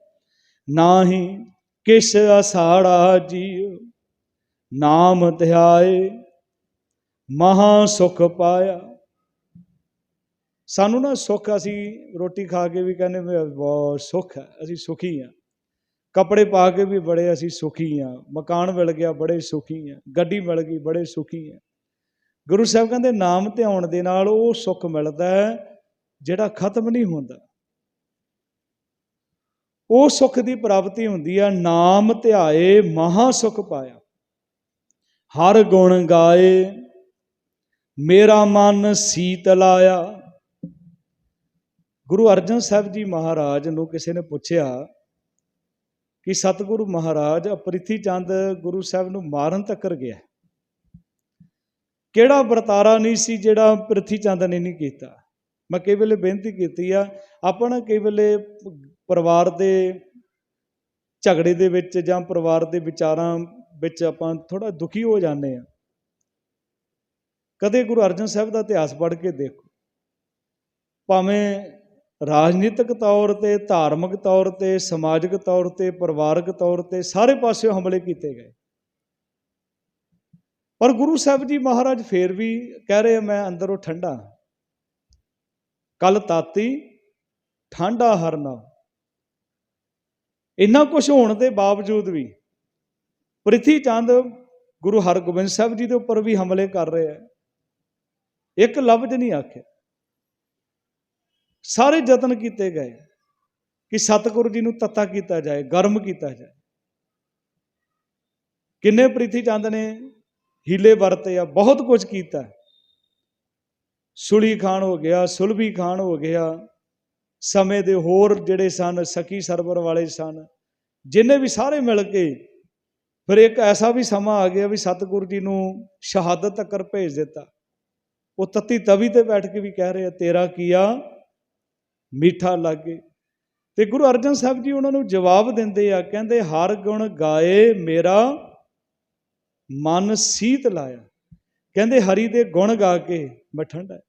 ਨਾਹੀ ਕਿਛ ਅਸਾੜਾ ਜੀਉ ਨਾਮ ਧਿਆਏ। ਮਹਾ ਸੁਖ ਪਾਇਆ। ਸਾਨੂੰ ਨਾ ਸੁੱਖ, ਅਸੀਂ ਰੋਟੀ ਖਾ ਕੇ ਵੀ ਕਹਿੰਦੇ ਵੀ ਬਹੁਤ ਸੁੱਖ ਹੈ, ਅਸੀਂ ਸੁਖੀ ਹਾਂ। ਕੱਪੜੇ ਪਾ ਕੇ ਵੀ ਬੜੇ ਅਸੀਂ ਸੁਖੀ ਹਾਂ, ਮਕਾਨ ਮਿਲ ਗਿਆ ਬੜੇ ਸੁਖੀ ਹਾਂ, ਗੱਡੀ ਮਿਲ ਗਈ ਬੜੇ ਸੁਖੀ ਹਾਂ। ਗੁਰੂ ਸਾਹਿਬ ਕਹਿੰਦੇ ਨਾਮ ਧਿਆਉਣ ਦੇ ਨਾਲ ਉਹ ਸੁੱਖ ਮਿਲਦਾ ਹੈ ਜਿਹੜਾ ਖਤਮ ਨਹੀਂ ਹੁੰਦਾ। ਉਹ ਸੁੱਖ ਦੀ ਪ੍ਰਾਪਤੀ ਹੁੰਦੀ ਆ ਨਾਮ ਧਿਆਏ ਮਹਾ ਸੁਖ ਪਾਇਆ। ਹਰ ਗੁਣ ਗਾਏ, ਮੇਰਾ ਮਨ ਸੀਤਲਾਇਆ ਗੁਰੂ ਅਰਜਨ ਸਾਹਿਬ ਜੀ ਮਹਾਰਾਜ ਨੂੰ ਕਿਸੇ ਨੇ ਪੁੱਛਿਆ ਕਿ ਸਤਿਗੁਰੂ ਮਹਾਰਾਜ ਅਪ੍ਰਿਥੀ ਚੰਦ ਗੁਰੂ ਸਾਹਿਬ ਨੂੰ ਮਾਰਨ ਤੱਕ ਗਿਆ। ਕਿਹੜਾ ਵਰਤਾਰਾ ਨਹੀਂ ਸੀ ਜਿਹੜਾ ਪ੍ਰਿਥੀ ਚੰਦ ਨੇ ਨਹੀਂ ਕੀਤਾ? ਮੈਂ ਕਈ ਵੇਲੇ ਬੇਨਤੀ ਕੀਤੀ ਆ ਆਪਾਂ ਕਈ ਵੇਲੇ ਪਰਿਵਾਰ ਦੇ ਝਗੜੇ ਦੇ ਵਿੱਚ ਜਾਂ ਪਰਿਵਾਰ ਦੇ ਵਿਚਾਰਾਂ ਵਿੱਚ ਆਪਾਂ ਥੋੜਾ ਦੁਖੀ ਹੋ ਜਾਂਦੇ ਆ। ਕਦੇ ਗੁਰੂ ਅਰਜਨ ਸਾਹਿਬ ਦਾ ਇਤਿਹਾਸ ਪੜ੍ਹ ਕੇ ਦੇਖੋ। ਭਾਵੇਂ ਰਾਜਨੀਤਿਕ ਤੌਰ ਤੇ, ਧਾਰਮਿਕ ਤੌਰ ਤੇ, ਸਮਾਜਿਕ ਤੌਰ ਤੇ, ਪਰਿਵਾਰਕ ਤੌਰ ਤੇ ਸਾਰੇ ਪਾਸਿਓਂ ਹਮਲੇ ਕੀਤੇ ਗਏ। ਪਰ ਗੁਰੂ ਸਾਹਿਬ ਜੀ ਮਹਾਰਾਜ ਫੇਰ ਵੀ ਕਹਿ ਰਹੇ ਮੈਂ ਅੰਦਰੋਂ ਠੰਡਾ ਕੱਲ ਤਾਤੀ, ਠੰਡਾ ਹਰਨਾ ਇੰਨਾ ਕੁਝ ਹੋਣ ਦੇ ਬਾਵਜੂਦ ਵੀ ਪ੍ਰਿਥੀ ਚੰਦ ਗੁਰੂ ਹਰਗੋਬਿੰਦ ਸਾਹਿਬ ਜੀ ਦੇ ਉੱਪਰ ਵੀ ਹਮਲੇ ਕਰ ਰਹੇ ਹੈ ਇੱਕ ਲਫ਼ਜ਼ ਨਹੀਂ ਆਖਿਆ। ਸਾਰੇ ਯਤਨ ਕੀਤੇ ਗਏ ਕਿ ਸਤਿਗੁਰੂ ਜੀ ਨੂੰ ਤੱਤਾ ਕੀਤਾ ਜਾਏ, ਗਰਮ ਕੀਤਾ ਜਾਏ। ਕਿੰਨੇ ਪ੍ਰੀਤੀ ਚੰਦ ਨੇ ਹੀਲੇ ਵਰਤੇ ਆ, ਬਹੁਤ ਕੁਝ ਕੀਤਾ। ਸੁਲੀ ਖਾਨ ਹੋ ਗਿਆ, ਸੁਲਭੀ ਖਾਨ ਹੋ ਗਿਆ, ਸਮੇਂ ਦੇ ਹੋਰ ਜਿਹੜੇ ਸਨ, ਸਖੀ ਸਰਵਰ ਵਾਲੇ ਸਨ, ਜਿੰਨੇ ਵੀ ਸਾਰੇ ਮਿਲ ਕੇ ਫਿਰ ਇੱਕ ਐਸਾ ਵੀ ਸਮਾਂ ਆ ਗਿਆ ਵੀ ਸਤਿਗੁਰੂ ਜੀ ਨੂੰ ਸ਼ਹਾਦਤ ਤੱਕ ਭੇਜ ਦਿੱਤਾ। ਉਹ ਤਤੀ ਤਵੀ ਤੇ ਬੈਠ ਕੇ ਵੀ ਕਹਿ ਰਹੇ ਆ, ਤੇਰਾ ਕੀਆ ਮਿੱਠਾ ਲਾਗੇ। ਤੇ ਗੁਰੂ ਅਰਜਨ ਸਾਹਿਬ ਜੀ ਉਹਨਾਂ ਨੂੰ ਜਵਾਬ ਦਿੰਦੇ ਆ, ਕਹਿੰਦੇ, ਹਰ ਗੁਣ ਗਾਏ ਮੇਰਾ ਮਨ ਸੀਤ ਲਾਇਆ। ਕਹਿੰਦੇ, ਹਰੀ ਦੇ ਗੁਣ ਗਾ ਕੇ ਮੈਂ ਠੰਡਾ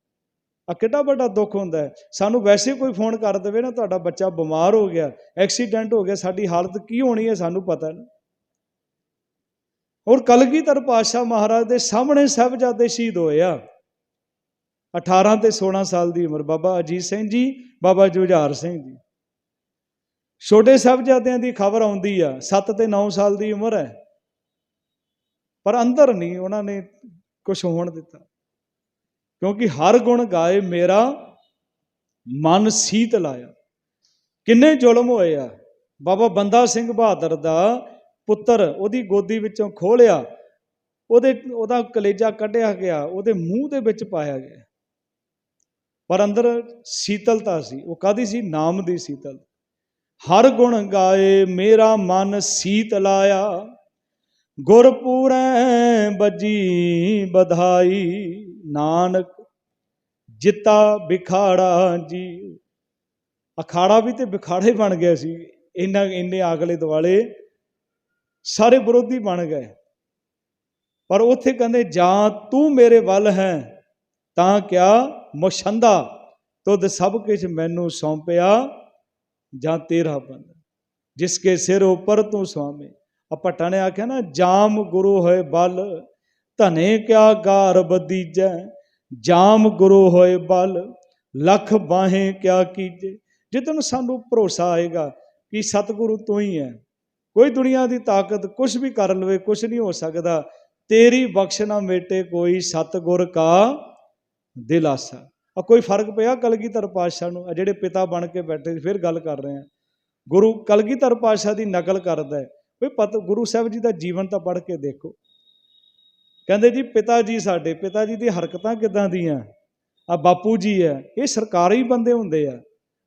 ਆ ਕਿੱਡਾ ਵੱਡਾ ਦੁੱਖ ਹੁੰਦਾ ਹੈ। ਸਾਨੂੰ ਵੈਸੇ ਕੋਈ ਫੋਨ ਕਰ ਦੇਵੇ ਨਾ, ਤੁਹਾਡਾ ਬੱਚਾ ਬਿਮਾਰ ਹੋ ਗਿਆ, ਐਕਸੀਡੈਂਟ ਹੋ ਗਿਆ, ਸਾਡੀ ਹਾਲਤ ਕੀ ਹੋਣੀ ਹੈ ਸਾਨੂੰ ਪਤਾ ਨਹੀਂ। ਔਰ ਕਲਗੀਧਰ ਪਾਤਸ਼ਾਹ ਮਹਾਰਾਜ ਦੇ ਸਾਹਮਣੇ ਸਾਹਿਬਜ਼ਾਦੇ ਸ਼ਹੀਦ ਹੋਏ ਆ। 18 ਤੇ 16 ਸਾਲ ਦੀ ਉਮਰ ਬਾਬਾ ਅਜੀਤ ਸਿੰਘ ਜੀ, ਬਾਬਾ ਜੁਝਾਰ ਸਿੰਘ ਜੀ। ਛੋਟੇ ਸਾਹਿਬਜ਼ਾਦਿਆਂ ਦੀ ਖਬਰ ਆਉਂਦੀ ਆ 7 ਤੇ 9 ਸਾਲ ਦੀ ਉਮਰ ਹੈ। ਪਰ ਅੰਦਰ ਨਹੀਂ, ਉਹਨਾਂ ਨੇ ਕੁਝ ਹੋਣ ਦਿੱਤਾ। ਕਿਉਂਕਿ ਹਰ ਗੁਣ ਗਾਏ ਮੇਰਾ ਮਨ ਸੀਤ ਲਾਇਆ। ਕਿੰਨੇ ਜ਼ੁਲਮ ਹੋਏ ਆ। ਬਾਬਾ ਬੰਦਾ ਸਿੰਘ ਬਹਾਦਰ ਦਾ ਪੁੱਤਰ ਉਹਦੀ ਗੋਦੀ ਵਿੱਚੋਂ ਖੋਲਿਆ ਉਹਦੇ ਉਹਦਾ ਕਲੇਜਾ ਕੱਢਿਆ ਗਿਆ, ਉਹਦੇ ਮੂੰਹ ਦੇ ਵਿੱਚ ਪਾਇਆ ਗਿਆ। ਪਰ ਅੰਦਰ ਸੀਤਲਤਾ ਸੀ। ਉਹ ਕਾਦੀ ਸੀ? ਨਾਮ ਦੀ ਸੀਤਲ। ਹਰ ਗੁਣ ਗਾਏ, ਮੇਰਾ ਮਨ ਸੀਤਲਾਇਆ ਗੁਰਪੂਰੈ ਬੱਜੀ ਬਧਾਈ ਨਾਨਕ ਜਿੱਤਾ ਬਿਖਾੜਾ ਜੀ। ਅਖਾੜਾ ਵੀ ਤੇ ਬਿਖਾੜੇ ਬਣ ਗਿਆ ਸੀ। ਇੰਨਾ, ਇੰਨੇ ਆਗਲੇ ਦੁਆਲੇ ਸਾਰੇ ਵਿਰੋਧੀ ਬਣ ਗਏ। ਪਰ ਉੱਥੇ ਕਹਿੰਦੇ, ਜਾਂ ਤੂੰ ਮੇਰੇ ਵੱਲ ਹੈ, ਤਾਂ ਕਿਆ ਮੁਸ਼ੰਦਾ, ਤੁਧ ਸਭ ਕੁਝ ਮੈਨੂੰ ਸੌਂਪਿਆ, ਜਾਂ ਤੇਰਾ ਬੰਦਾ। ਜਿਸ ਕੇ ਸਿਰ ਉੱਪਰ ਤੂੰ ਸੁਆਮੇ ਆ ਭੱਟਾਂ ਨੇ ਆਖਿਆ ਨਾ, ਜਾਮ ਗੁਰੂ ਹੋਏ ਬਲ, ਧਨੇ ਕਿਆ ਗਾਰ ਬਦੀਜੈ। ਜਾਮ ਗੁਰੂ ਹੋਏ ਬਲ, ਲਖ ਬਾਹੇ ਕਿਆ ਕੀਜੇ। ਜਿੱਦਨ ਸਾਨੂੰ ਭਰੋਸਾ ਆਏਗਾ ਕਿ ਸਤਿਗੁਰੂ ਤੂੰ ਹੀ ਹੈ ਕੋਈ ਦੁਨੀਆ ਦੀ ਤਾਕਤ ਕੁਝ ਵੀ ਕਰ ਲਵੇ ਕੁਝ ਨਹੀਂ ਹੋ ਸਕਦਾ। ਤੇਰੀ ਬਖਸ਼ਣਾ ਮੇਟੇ ਕੋਈ ਸਤਿਗੁਰ ਕਾ ਦਿਲਾਸਾ ਆ ਕੋਈ ਫ਼ਰਕ ਪਿਆ ਕਲਗੀਧਰ ਪਾਤਸ਼ਾਹ ਨੂੰ? ਆ ਜਿਹੜੇ ਪਿਤਾ ਬਣ ਕੇ ਬੈਠੇ ਸੀ, ਫਿਰ ਗੱਲ ਕਰ ਰਹੇ ਆ ਗੁਰੂ ਕਲਗੀਧਰ ਪਾਤਸ਼ਾਹ ਦੀ ਨਕਲ ਕਰਦਾ ਹੈ। ਵੀ ਪਤ ਗੁਰੂ ਸਾਹਿਬ ਜੀ ਦਾ ਜੀਵਨ ਤਾਂ ਪੜ੍ਹ ਕੇ ਦੇਖੋ। ਕਹਿੰਦੇ ਜੀ ਪਿਤਾ ਜੀ ਸਾਡੇ ਪਿਤਾ ਜੀ ਦੀ ਹਰਕਤਾਂ ਕਿਦਾਂ ਦੀਆਂ? ਆ ਬਾਪੂ ਜੀ ਹੈ ਇਹ ਸਰਕਾਰੀ ਬੰਦੇ ਹੁੰਦੇ ਆ।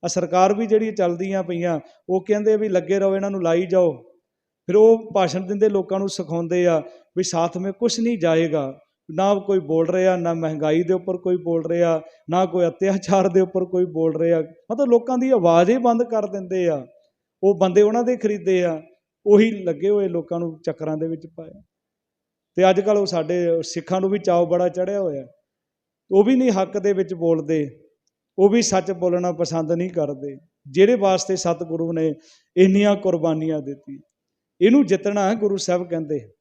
ਆ ਸਰਕਾਰ ਵੀ ਜਿਹੜੀ ਚੱਲਦੀਆਂ ਪਈਆਂ ਉਹ ਕਹਿੰਦੇ ਵੀ ਲੱਗੇ ਰਹੋ ਇਹਨਾਂ ਨੂੰ ਲਾਈ ਜਾਓ। ਫਿਰ ਉਹ ਭਾਸ਼ਣ ਦਿੰਦੇ ਲੋਕਾਂ ਨੂੰ ਸਿਖਾਉਂਦੇ ਆ ਵੀ ਸਾਥ ਮੇ ਕੁਝ ਨਹੀਂ ਜਾਏਗਾ। ਨਾ ਕੋਈ ਬੋਲ ਰਿਹਾ, ਨਾ ਮਹਿੰਗਾਈ ਦੇ ਉੱਪਰ ਕੋਈ ਬੋਲ ਰਿਹਾ, ਨਾ ਕੋਈ ਅਤਿਆਚਾਰ ਦੇ ਉੱਪਰ ਕੋਈ ਬੋਲ ਰਿਹਾ। ਮਤਲਬ ਲੋਕਾਂ ਦੀ ਆਵਾਜ਼ ਹੀ ਬੰਦ ਕਰ ਦਿੰਦੇ ਆ। ਉਹ ਬੰਦੇ ਉਹਨਾਂ ਦੇ ਖਰੀਦੇ ਆ। ਉਹੀ ਲੱਗੇ ਹੋਏ ਲੋਕਾਂ ਨੂੰ ਚੱਕਰਾਂ ਦੇ ਵਿੱਚ ਪਾਇਆ ਤੇ ਅੱਜ ਕੱਲ ਉਹ ਸਾਡੇ ਸਿੱਖਾਂ ਨੂੰ ਵੀ ਚਾਅ ਬੜਾ ਚੜਿਆ ਹੋਇਆ। ਉਹ ਵੀ ਨਹੀਂ ਹੱਕ ਦੇ ਵਿੱਚ ਬੋਲਦੇ। ਉਹ ਵੀ ਸੱਚ ਬੋਲਣਾ ਪਸੰਦ ਨਹੀਂ ਕਰਦੇ। ਜਿਹੜੇ ਵਾਸਤੇ ਸਤਿਗੁਰੂ ਨੇ ਇੰਨੀਆਂ ਕੁਰਬਾਨੀਆਂ ਦਿੱਤੀ ਇਹਨੂੰ ਜਿੱਤਣਾ ਗੁਰੂ ਸਾਹਿਬ ਕਹਿੰਦੇ।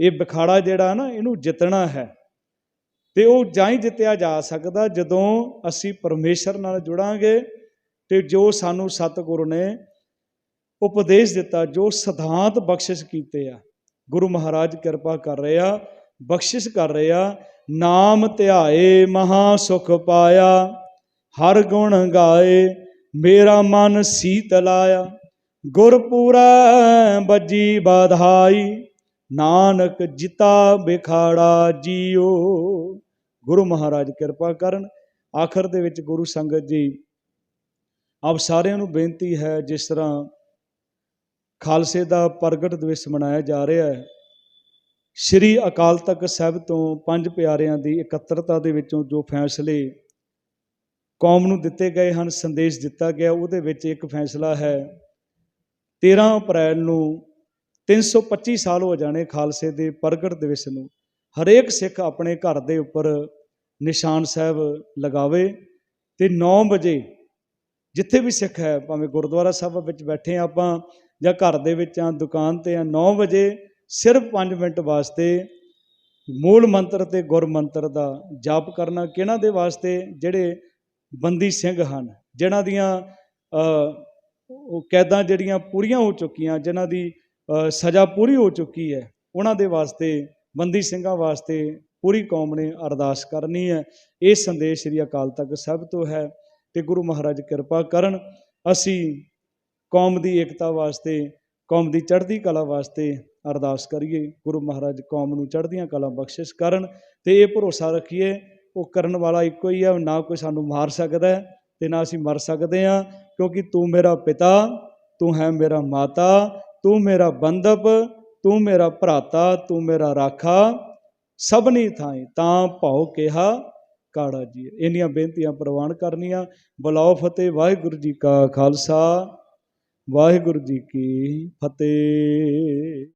ਇਹ ਵਿਖਾੜਾ ਜਿਹੜਾ ਨਾ, ਇਹਨੂੰ ਜਿੱਤਣਾ ਹੈ। ਤੇ ਉਹ ਜਾਂ ਹੀ ਜਿੱਤਿਆ ਜਾ ਸਕਦਾ ਜਦੋਂ ਅਸੀਂ ਪਰਮੇਸ਼ਰ ਨਾਲ ਜੁੜਾਂਗੇ ਤੇ ਜੋ ਸਾਨੂੰ ਸਤਿਗੁਰੂ ਨੇ ਉਪਦੇਸ਼ ਦਿੱਤਾ, ਜੋ ਸਿਧਾਂਤ ਬਖਸ਼ਿਸ਼ ਕੀਤੇ ਆ। ਗੁਰੂ ਮਹਾਰਾਜ ਕਿਰਪਾ ਕਰ ਰਹੇ ਆ, ਬਖਸ਼ਿਸ਼ ਕਰ ਰਹੇ ਆ। ਨਾਮ ਧਿਆਏ ਮਹਾ ਸੁਖ ਪਾਇਆ, ਹਰ ਗੁਣ ਗਾਏ, ਮੇਰਾ ਮਨ ਸੀਤਲਾਇਆ ਆਇਆ ਗੁਰਪੂਰਾ ਬੱਜੀ ਬਾਧਾਈ ਨਾਨਕ ਜਿਤਾ ਬਿਖਾੜਾ ਜੀਓ। ਗੁਰੂ ਮਹਾਰਾਜ ਕਿਰਪਾ ਕਰਨ। ਆਖਰ ਦੇ ਵਿੱਚ ਗੁਰੂ ਸੰਗਤ ਜੀ, ਆਪ ਸਾਰਿਆਂ ਨੂੰ ਬੇਨਤੀ ਹੈ ਜਿਸ ਤਰ੍ਹਾਂ ਖਾਲਸੇ ਦਾ ਪ੍ਰਗਟ ਦਿਵਸ ਮਨਾਇਆ ਜਾ ਰਿਹਾ ਹੈ, ਸ਼੍ਰੀ ਅਕਾਲ ਤਖਤ ਸਾਹਿਬ ਤੋਂ ਪੰਜ ਪਿਆਰਿਆਂ ਦੀ ਇਕੱਤਰਤਾ ਦੇ ਵਿੱਚੋਂ ਜੋ ਫੈਸਲੇ ਕੌਮ ਨੂੰ ਦਿੱਤੇ ਗਏ ਹਨ, ਸੰਦੇਸ਼ ਦਿੱਤਾ ਗਿਆ, ਉਹਦੇ ਵਿੱਚ ਇੱਕ ਫੈਸਲਾ ਹੈ 13 ਅਪ੍ਰੈਲ ਨੂੰ 325 ਸਾਲ ਹੋ ਜਾਣੇ ਖਾਲਸੇ ਦੇ ਪ੍ਰਗਟ ਦਿਵਸ ਨੂੰ। ਹਰੇਕ ਸਿੱਖ ਆਪਣੇ ਘਰ ਦੇ ਉੱਪਰ ਨਿਸ਼ਾਨ ਸਾਹਿਬ ਲਗਾਵੇ ਤੇ 9 ਵਜੇ ਜਿੱਥੇ ਵੀ ਸਿੱਖ ਹੈ, ਭਾਵੇਂ ਗੁਰਦੁਆਰਾ ਸਾਹਿਬ ਵਿੱਚ ਬੈਠੇ ਹਾਂ ਆਪਾਂ ਜਾਂ ਘਰ ਦੇ ਵਿੱਚ ਆ ਦੁਕਾਨ ਤੇ ਆ 9 ਵਜੇ ਸਿਰਫ 5 ਮਿੰਟ ਵਾਸਤੇ ਮੂਲ ਮੰਤਰ ਤੇ ਗੁਰ ਮੰਤਰ ਦਾ ਜਾਪ ਕਰਨਾ ਕਿਹਨਾਂ ਦੇ ਵਾਸਤੇ? ਜਿਹੜੇ ਬੰਦੀ ਸਿੰਘ ਹਨ, ਜਿਨ੍ਹਾਂ ਦੀਆਂ ਉਹ ਕੈਦਾਂ ਜਿਹੜੀਆਂ ਪੂਰੀਆਂ ਹੋ ਚੁੱਕੀਆਂ, ਜਿਨ੍ਹਾਂ ਦੀ ਸਜ਼ਾ ਪੂਰੀ ਹੋ ਚੁੱਕੀ ਹੈ। ਉਹਨਾਂ ਦੇ ਵਾਸਤੇ, ਬੰਦੀ ਸਿੰਘਾਂ ਵਾਸਤੇ ਪੂਰੀ ਕੌਮ ਨੇ ਅਰਦਾਸ ਕਰਨੀ ਹੈ। ਇਹ ਸੰਦੇਸ਼ ਸ੍ਰੀ ਅਕਾਲ ਤਖਤ ਸਾਹਿਬ ਤੋਂ ਹੈ ਤੇ ਗੁਰੂ ਮਹਾਰਾਜ ਕਿਰਪਾ ਕਰਨ, ਅਸੀਂ ਕੌਮ ਦੀ ਏਕਤਾ ਵਾਸਤੇ, ਕੌਮ ਦੀ ਚੜ੍ਹਦੀ ਕਲਾ ਵਾਸਤੇ ਅਰਦਾਸ ਕਰੀਏ। ਗੁਰੂ ਮਹਾਰਾਜ ਕੌਮ ਨੂੰ ਚੜ੍ਹਦੀਆਂ ਕਲਾ ਬਖਸ਼ਿਸ਼ ਕਰਨ ਤੇ ਇਹ ਭਰੋਸਾ ਰੱਖੀਏ, ਉਹ ਕਰਨ ਵਾਲਾ ਇੱਕੋ ਹੀ ਹੈ, ਨਾ ਕੋਈ ਸਾਨੂੰ ਮਾਰ ਸਕਦਾ ਹੈ ਤੇ ਨਾ ਅਸੀਂ ਮਰ ਸਕਦੇ ਹਾਂ, ਕਿਉਂਕਿ ਤੂੰ ਮੇਰਾ ਪਿਤਾ, ਤੂੰ ਹੈ ਮੇਰਾ ਮਾਤਾ ਤੂੰ ਮੇਰਾ ਬੰਦਪ ਤੂੰ ਮੇਰਾ ਭਰਾਤਾ, ਤੂੰ ਮੇਰਾ ਰਾਖਾ, ਸਭਨੀ ਥਾਈ ਤਾਂ ਭਉ ਕਿਹਾ ਕਾੜਾ ਜੀ। ਇੰਨੀਆਂ ਬੇਨਤੀਆਂ ਪ੍ਰਵਾਨ ਕਰਨੀਆਂ। ਬੁਲਾਓ ਫਤਿਹ, ਵਾਹਿਗੁਰੂ ਜੀ ਕਾ ਖਾਲਸਾ, ਵਾਹਿਗੁਰੂ ਜੀ ਕੀ ਫਤਿਹ।